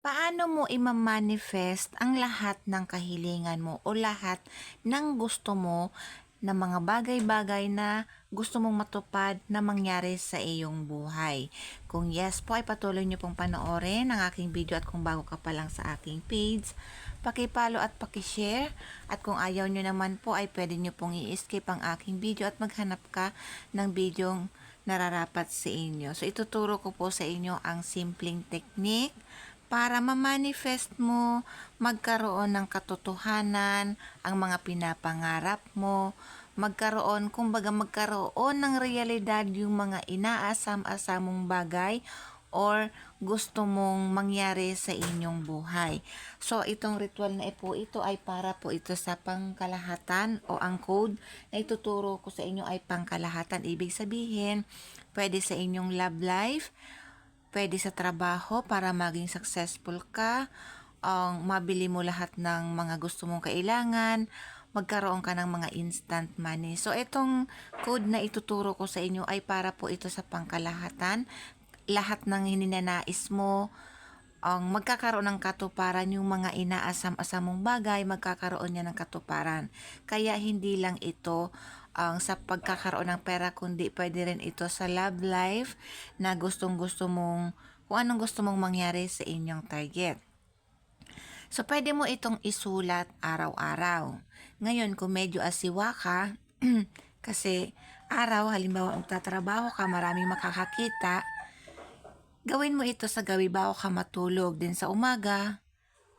Paano mo ima-manifest ang lahat ng kahilingan mo o lahat ng gusto mo na mga bagay-bagay na gusto mong matupad na mangyari sa iyong buhay? Kung yes po ay patuloy niyo pong panoorin ang aking video at kung bago ka pa lang sa aking page, pakipalo at pakishare at kung ayaw niyo naman po ay pwede niyo pong i-skip ang aking video at maghanap ka ng bidyong nararapat sa inyo. So ituturo ko po sa inyo ang simpleng technique para ma-manifest mo, magkaroon ng katotohanan, ang mga pinapangarap mo, magkaroon, kumbaga magkaroon ng realidad yung mga inaasam-asamong bagay or gusto mong mangyari sa inyong buhay. So, itong ritual na po ito ay para po ito sa pangkalahatan o ang code na ituturo ko sa inyo ay pangkalahatan. Ibig sabihin, pwede sa inyong love life, pwede sa trabaho para maging successful ka, ang mabili mo lahat ng mga gusto mong kailangan, magkaroon ka ng mga instant money. So, itong code na ituturo ko sa inyo ay para po ito sa pangkalahatan. Lahat ng hininanais mo, ang magkakaroon ng katuparan yung mga inaasam-asamong bagay, magkakaroon niya ng katuparan. Kaya hindi lang ito ang sa pagkakaroon ng pera, kundi pwede rin ito sa love life na gustong gusto mong, kung anong gusto mong mangyari sa inyong target. So, pwede mo itong isulat araw-araw. Ngayon, kung medyo asiwa ka, kasi araw, halimbawa, magtatrabaho ka, maraming makakakita, gawin mo ito sa gabi bago ka matulog. Din sa umaga,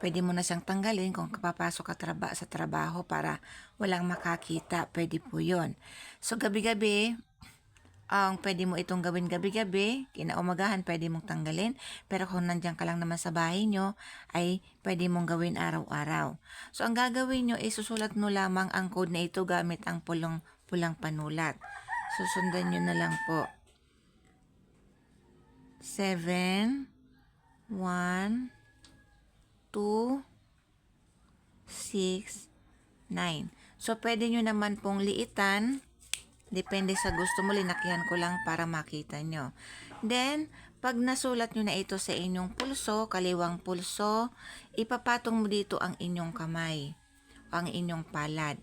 pwede mo na siyang tanggalin kung kapapasok ka traba sa trabaho para walang makakita. Pwede po yon So, gabi-gabi, ang pwede mo itong gawin gabi-gabi, kinaumagahan pwede mong tanggalin, pero kung nandiyan ka lang naman sa bahay nyo, ay pwede mong gawin araw-araw. So, ang gagawin nyo, isusulat mo lamang ang code na ito gamit ang pulong, pulang panulat. Susundan nyo na lang po. 7, 1, 2, 6, 9. So, pwede nyo naman pong liitan Depende sa gusto mo, linakihan ko lang para makita nyo. Then, pag nasulat nyo na ito sa inyong pulso, kaliwang pulso, ipapatong mo dito ang inyong kamay, ang inyong palad.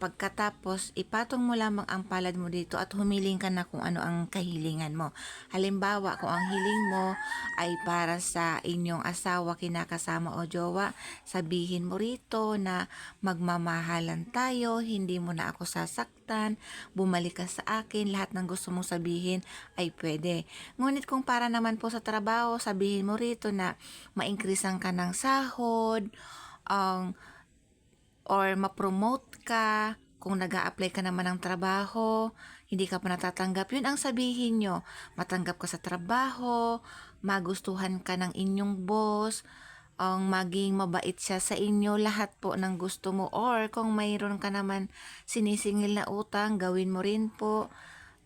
Pagkatapos, ipatong mo lamang ang palad mo dito at humiling ka na kung ano ang kahilingan mo. Halimbawa, kung ang hiling mo ay para sa inyong asawa, kinakasama o jowa, sabihin mo rito na magmamahalan tayo, hindi mo na ako sasaktan, bumalik ka sa akin, lahat ng gusto mong sabihin ay pwede. Ngunit kung para naman po sa trabaho, sabihin mo rito na ma-increasean ka ng sahod, ang or ma-promote ka, kung nag apply ka naman ng trabaho, hindi ka pa natatanggap, yun ang sabihin nyo. Matanggap ka sa trabaho, magustuhan ka ng inyong boss, ang maging mabait siya sa inyo, lahat po ng gusto mo. Or kung mayroon ka naman sinisingil na utang, gawin mo rin po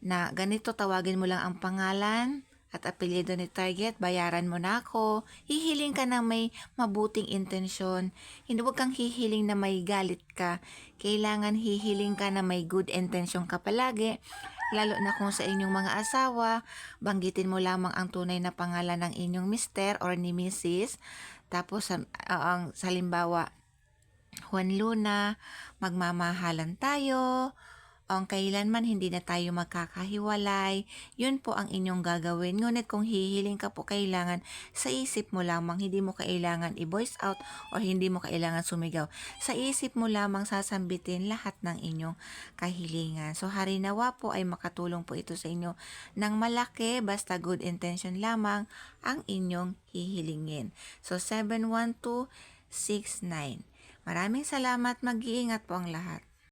na ganito, tawagin mo lang ang pangalan, at apelyido ni target, bayaran mo na ako. Hihiling ka ng may mabuting intensyon. Hindi huwag kang hihiling na may galit ka. Kailangan hihiling ka na may good intention ka palagi. Lalo na kung sa inyong mga asawa, banggitin mo lamang ang tunay na pangalan ng inyong mister or ni Mrs. Tapos, uh, ang salimbawa, Juan Luna, magmamahalan tayo, ang kailanman hindi na tayo magkakahiwalay, yun po ang inyong gagawin. Ngunit kung hihiling ka po kailangan, sa isip mo lamang, hindi mo kailangan i-voice out or hindi mo kailangan sumigaw. Sa isip mo lamang sasambitin lahat ng inyong kahilingan. So harinawa po ay makatulong po ito sa inyo ng malaki, basta good intention lamang ang inyong hihilingin. So 71269. Maraming salamat, mag-iingat po ang lahat.